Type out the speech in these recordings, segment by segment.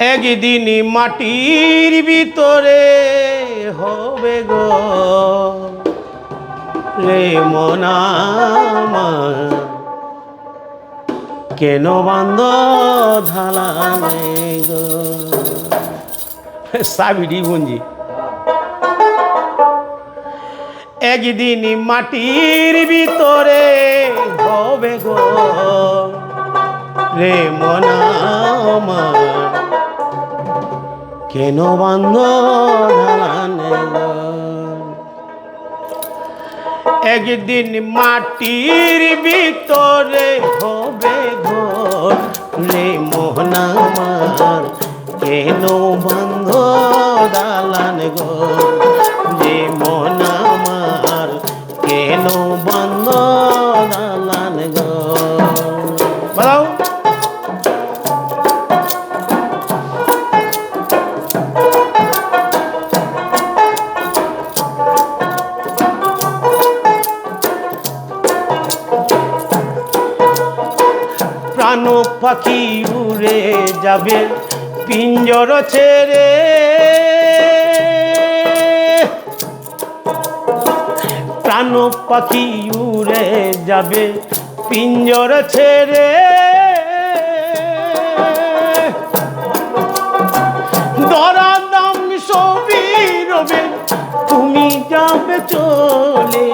একদিন মাটির ভিতরে হবে গো। রে মনামা কেন বান্ধ ধালানে গো? সাবিডি গুঞ্জি একদিন মাটির ভিতরে হবে গো। রে মনামা কেন বান্ধ একদিন মাটির ভিতরে হবে ঘর রে মোহনামার কেন বন্ধ দালান ঘর রে মোহনামার কেন বন্ধ প্রাণ পাখি উড়ে যাবে, পিঞ্জর ছেড়ে। প্রাণ পাখি উড়ে যাবে, পিঞ্জর ছেড়ে। রবে তুমি যাবে চলে।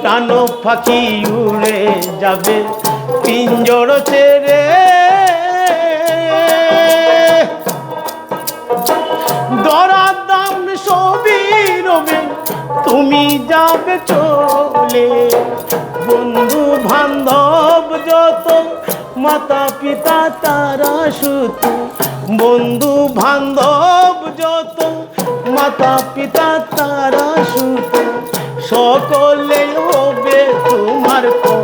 প্রাণ পাখি উড়ে যাবে পিঞ্জর ছেড়ে দরা দাম সবই রবে, তুমি যাবে চলে। বন্ধু বান্ধব যত, মাতা পিতা তারা সুত বন্ধু বান্ধব যত, মাতা পিতা তারা সুত সকলে হবে তোমার পর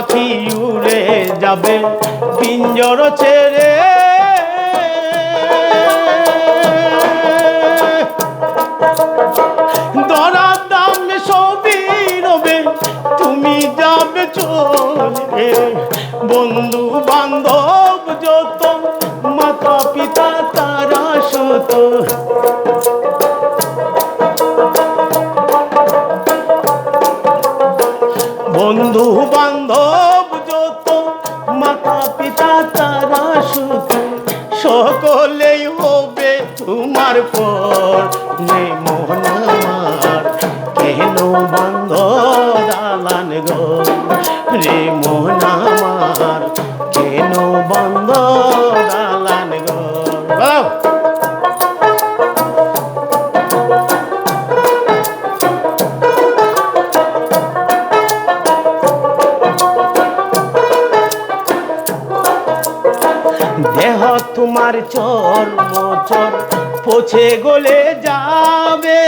পাখি উড়ে যাবে পিঞ্জর ছেড়ে। দরা দাম সবই রবে তুমি যাবে চলে বন্ধু বান্ধব যত মাতা পিতা তারা সুত সকলেই হবে তোমার পর। মন কেন বান্ধব দালান গো? রে তোমার চর মোচর পছে গলে যাবে।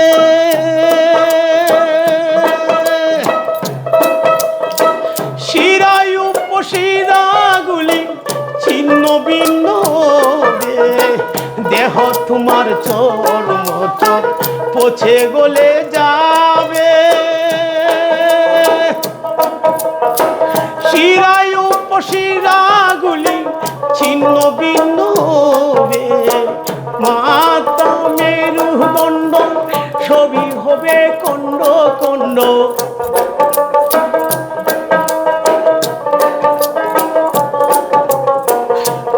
ছিন্ন দেহ তোমার চর মোচর পছে গলে যাবে। শিরায় উপশিরাগুলি ছিন্ন ভিন্ন হবে কণ্ড কণ্ড।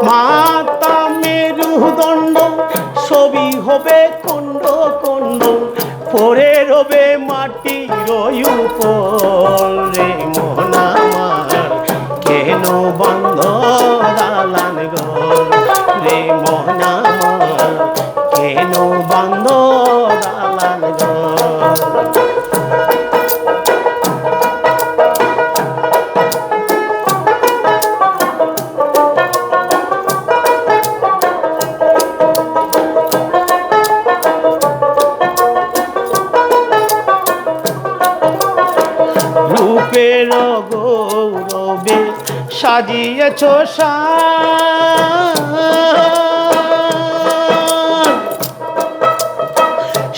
মাতা মেরুদণ্ড, ছবি হবে কণ্ড কণ্ড। পরে রবে মাটির উপর রে মোহনামার। কেন বন্ধ গৌরবে সাজিয়েছ সাজ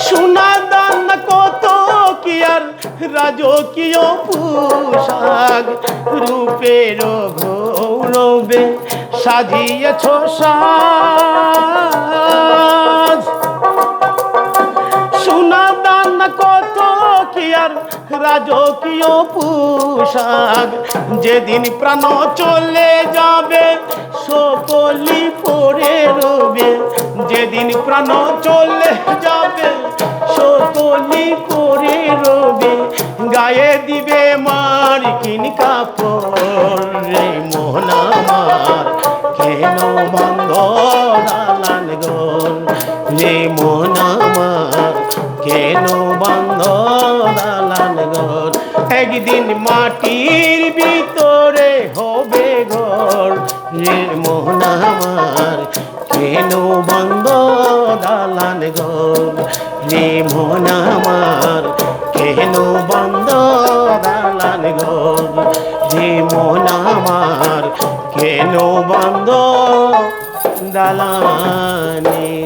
সোনা দান কত কি আর রাজকীয় পোশাক রূপের গৌরবে সাজিয়েছ সাজ রাজকীয় পোশাক যেদিন প্রাণ চলে যাবে সকলি পরে রবে। যেদিন প্রাণ চলে যাবে সকলি পরে রবে। গায়ে দিবে মার কিন কাপড় রে মোহন কেন বন্ধ গন রে মোহন একদিন মাটির ভিতরে হবে ঘর। রে মোহন আমার, কেন বন্ধ দালান ঘর? রে মোহন আমার, কেন বন্ধ দালান ঘর? রে মোহন আমার, কেন বন্ধ দালানি